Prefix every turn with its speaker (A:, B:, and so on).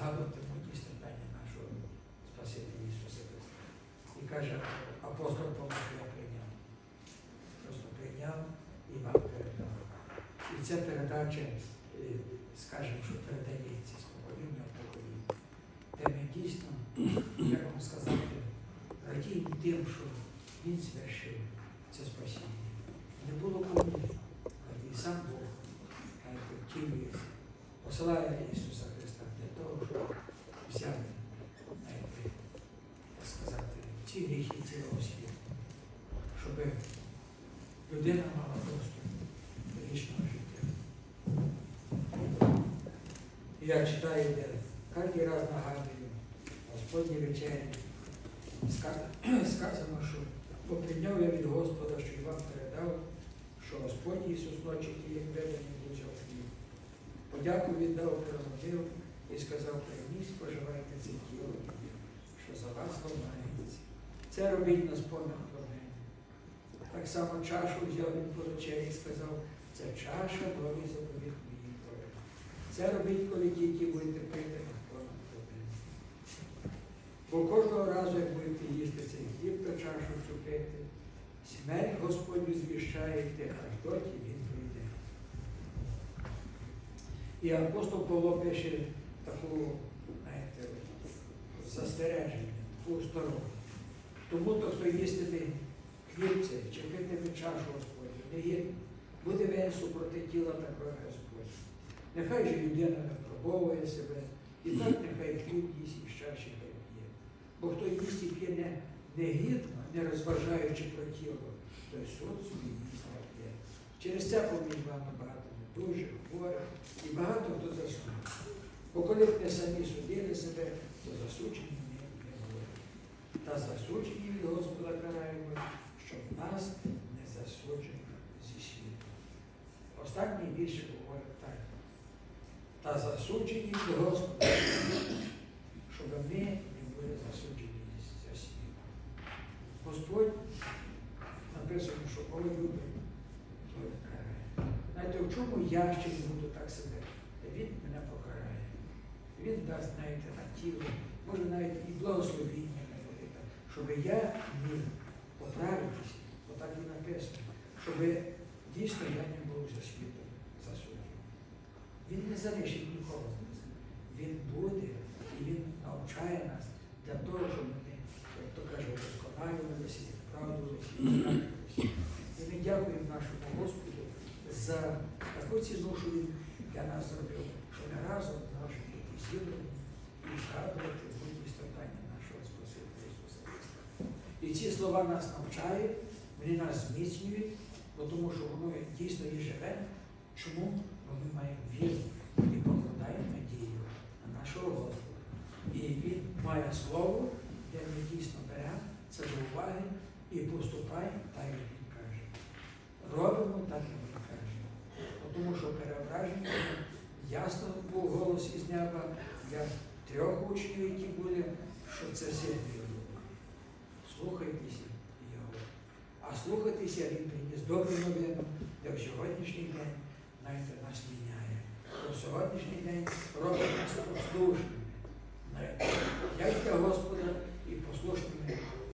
A: згадуватимуть і страждання нашого Спасителя Ісуса Христа. І каже апостол Павло, я прийняв. Просто прийняв і вам передав. І ця передача, е, скажімо, що передається з покоління в покоління. Де ми дійсно, як вам сказати, радіємо тим, що Він звершив це спасіння. Не було кому, і сам Бог втілюється, посилає Ісуса Христа взяти, знаєте, сказати, ці гріхи цілого світу, щоб людина мала доступ до вічного життя. Я читаю, де кожен раз нагадую, Господні вечері, сказано, що бо я від Господа, що і вам передав, що Господь Ісус ночі ті, як ведені взяв хліб. Подяку віддав, перемогив і сказав, прийміть, споживайте це тіло що за вас ламається. Це робіть на спомин про мене. Так само чашу взяв він по вечері і сказав, це чаша новий заповіт моїй крові. Це робіть, коли тільки будете пити на спомин про мене. Бо кожного разу, як будете їсти цей хліб та чашу цю пити, смерть Господню звіщаєте, аж доті він прийде. І апостол Павло пише таку, знаєте, застереження, таку сторону. Тому то, хто їстиме хліб цей, чи питиме чашу Господню, не є, буде він супроти тіла та крові Господня. Нехай же людина не пробовує себе, і так нехай хліб їсть і чаші хай п'є. Бо хто їсть і п'є не, не гідно, не розважаючи про тіло, той суд собі їсть п'є. Через це поміж вами багато дуже хворих і багато хто заснув. Бо коли б не самі судили себе, то засуджені не були. Та засуджені від Господа караємо, щоб нас не засуджено зі світу. Останній вірш говорить так. Та засуджені від Господа, щоб ми не були засуджені за світу. Господь написано, що коли любить, то і карає. Знаєте, в чому я ще не буду так себе? Він мене покарає. Він дасть, знаєте, на тіло, може навіть і благословіння не буде, щоб я міг поправитися, бо так і написано, щоб дійсно я не був за світом засуджений. Він не залишить нікого з нас. Він буде і він навчає нас для того, щоб ми, як то кажуть, досконалювалися, вправдувалися і справдувалися. І ми дякуємо нашому Господу за таку ціну, що він для нас зробив, що ми разом можемо бути зібрані і згадувати будні страдання нашого Спасителя Ісуса Христа. І ці слова нас навчають, вони нас зміцнюють, бо тому що воно дійсно є живе. Чому? Бо ми маємо віру і покладаємо надію на нашого Господа. І Він має слово, де ми дійсно беремо це до уваги і поступаємо так, як він каже. Робимо так, як він каже. Бо Тому що переображення ясно був голос із неба для трьох учнів, які були, що це все Божий. Слухайтеся його. А слухатися він приніс добру новину, де в сьогоднішній день знаєте, нас міняє. Бо сьогоднішній день робить нас послушними. Для Господа і послушними